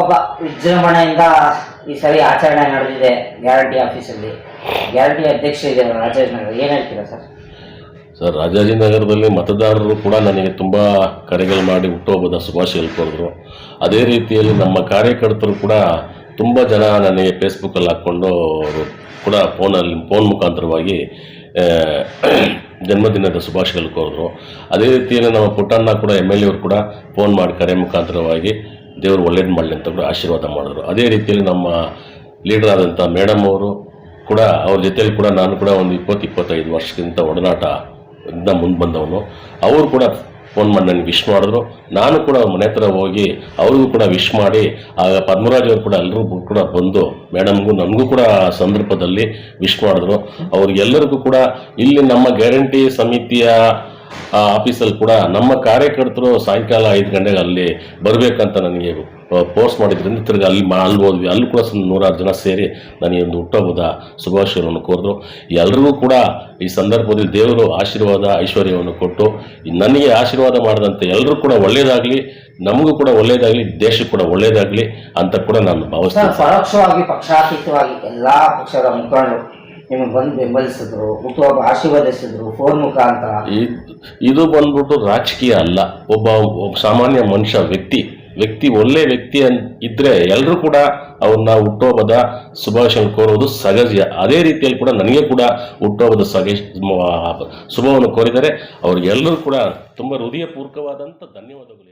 ಒಬ್ಬ ವಿಜೃಂಭಣೆಯಿಂದ ಈ ಸರಿ ಆಚರಣೆ ನಡೆದಿದೆ, ಗ್ಯಾರಂಟಿ ಆಫೀಸಲ್ಲಿ. ಗ್ಯಾರಂಟಿ ಅಧ್ಯಕ್ಷ ಇದೆ ರಾಜಾಜಿನಗರ ನಗರ್. ಏನು ಹೇಳ್ತೀರಾ ಸರ್? ಸರ್ ರಾಜಾಜಿನಗರದಲ್ಲಿ ಮತದಾರರು ಕೂಡ ನನಗೆ ತುಂಬ ಕರೆಗಳು ಮಾಡಿ ಹುಟ್ಟುಹಬ್ಬದ ಶುಭಾಶಯ ಕೋರಿದ್ರು ಅದೇ ರೀತಿಯಲ್ಲಿ ನಮ್ಮ ಕಾರ್ಯಕರ್ತರು ಕೂಡ ತುಂಬ ಜನ ನನಗೆ ಫೇಸ್ಬುಕ್ಕಲ್ಲಿ ಹಾಕ್ಕೊಂಡು ಅವರು ಕೂಡ ಫೋನಲ್ಲಿ ಫೋನ್ ಮುಖಾಂತರವಾಗಿ ಜನ್ಮದಿನದ ಶುಭಾಶಯಗಳು ಕೋರಿದ್ರು ಅದೇ ರೀತಿಯಲ್ಲಿ ನಮ್ಮ ಪುಟ್ಟಣ್ಣ ಕೂಡ ಎಂ ಎಲ್ ಎವರು ಕೂಡ ಫೋನ್ ಮಾಡಿ ಕರೆ ಮುಖಾಂತರವಾಗಿ ದೇವರು ಒಳ್ಳೇದು ಮಾಡಲಿ ಅಂತ ಕೂಡ ಆಶೀರ್ವಾದ ಮಾಡಿದ್ರು. ಅದೇ ರೀತಿಯಲ್ಲಿ ನಮ್ಮ ಲೀಡರ್ ಆದಂಥ ಮೇಡಮ್ ಅವರು ಕೂಡ, ಅವ್ರ ಜೊತೆಯಲ್ಲಿ ಕೂಡ ನಾನು ಕೂಡ ಒಂದು ಇಪ್ಪತ್ತು, ಇಪ್ಪತ್ತೈದು ವರ್ಷಕ್ಕಿಂತ ಒಡನಾಟ ಇಂದ ಮುಂದೆ ಬಂದವನು. ಅವರು ಕೂಡ ಫೋನ್ ಮಾಡಿ ನನಗೆ ವಿಶ್ ಮಾಡಿದ್ರು. ನಾನು ಕೂಡ ಅವ್ರ ಮನೆ ಹತ್ರ ಹೋಗಿ ಅವ್ರಿಗೂ ಕೂಡ ವಿಶ್ ಮಾಡಿ, ಆಗ ಪದ್ಮರಾಜ್ ಅವರು ಕೂಡ ಎಲ್ಲರೂ ಕೂಡ ಬಂದು ಮೇಡಮ್ಗೂ ನನಗೂ ಕೂಡ ಸಂದರ್ಭದಲ್ಲಿ ವಿಶ್ ಮಾಡಿದ್ರು. ಅವ್ರಿಗೆಲ್ಲರಿಗೂ ಕೂಡ ಇಲ್ಲಿ ನಮ್ಮ ಗ್ಯಾರಂಟಿ ಸಮಿತಿಯ ಆ ಆಫೀಸಲ್ಲಿ ಕೂಡ ನಮ್ಮ ಕಾರ್ಯಕರ್ತರು ಸಾಯಂಕಾಲ ಐದು ಗಂಟೆಗೆ ಅಲ್ಲಿ ಬರಬೇಕಂತ ನನಗೆ ಪೋಸ್ಟ್ ಮಾಡಿದ್ರಿಂದ ತಿರ್ಗಿ ಅಲ್ಲಿ ಮಾ ಅಲ್ಲಿ ಹೋದ್ವಿ. ಅಲ್ಲಿ ಕೂಡ ನೂರಾರು ಜನ ಸೇರಿ ನನಗೆ ಒಂದು ಹುಟ್ಟಹಬ್ಬದ ಶುಭಾಶಯವನ್ನು ಕೋರಿದ್ರು. ಎಲ್ರಿಗೂ ಕೂಡ ಈ ಸಂದರ್ಭದಲ್ಲಿ ದೇವರು ಆಶೀರ್ವಾದ, ಐಶ್ವರ್ಯವನ್ನು ಕೊಟ್ಟು ನನಗೆ ಆಶೀರ್ವಾದ ಮಾಡಿದಂತೆ ಎಲ್ಲರೂ ಕೂಡ ಒಳ್ಳೇದಾಗಲಿ, ನಮಗೂ ಕೂಡ ಒಳ್ಳೇದಾಗಲಿ, ದೇಶಕ್ಕೂ ಕೂಡ ಒಳ್ಳೇದಾಗಲಿ ಅಂತ ಕೂಡ ನಾನು ಭಾವಿಸ್ತೀನಿ ಪರೋಕ್ಷವಾಗಿ, ಪಕ್ಷಾತೀತವಾಗಿ ಎಲ್ಲ ಪಕ್ಷದ ಮುಖಂಡರು ನಿಮಗೆ ಬಂದು ಬೆಂಬಲಿಸಿದ್ರು ಹುಟ್ಟುಹಬ್ಬ ಆಶೀರ್ವದಿಸಿದ್ರು ಫೋನ್ ಮುಖಾಂತರ. ಇದ್- ಬಂದ್ಬಿಟ್ಟು ರಾಜಕೀಯ ಅಲ್ಲ. ಒಬ್ಬ ಸಾಮಾನ್ಯ ಮನುಷ್ಯ ವ್ಯಕ್ತಿ ವ್ಯಕ್ತಿ ಒಳ್ಳೆ ವ್ಯಕ್ತಿ ಅನ್, ಇದ್ರೆ ಎಲ್ಲರೂ ಕೂಡ ಅವ್ರನ್ನ ಹುಟ್ಟೋಬದ ಶುಭಾಶಯ ಕೋರೋದು ಸಹಜ. ಅದೇ ರೀತಿಯಲ್ಲಿ ಕೂಡ ನನಗೆ ಕೂಡ ಹುಟ್ಟುಹಬ್ಬದ ಸಹ ಶುಭವನ್ನು ಕೋರಿದರೆ ಅವ್ರಿಗೆಲ್ಲರೂ ಕೂಡ ತುಂಬ ಹೃದಯಪೂರ್ವಕವಾದಂಥ ಧನ್ಯವಾದಗಳು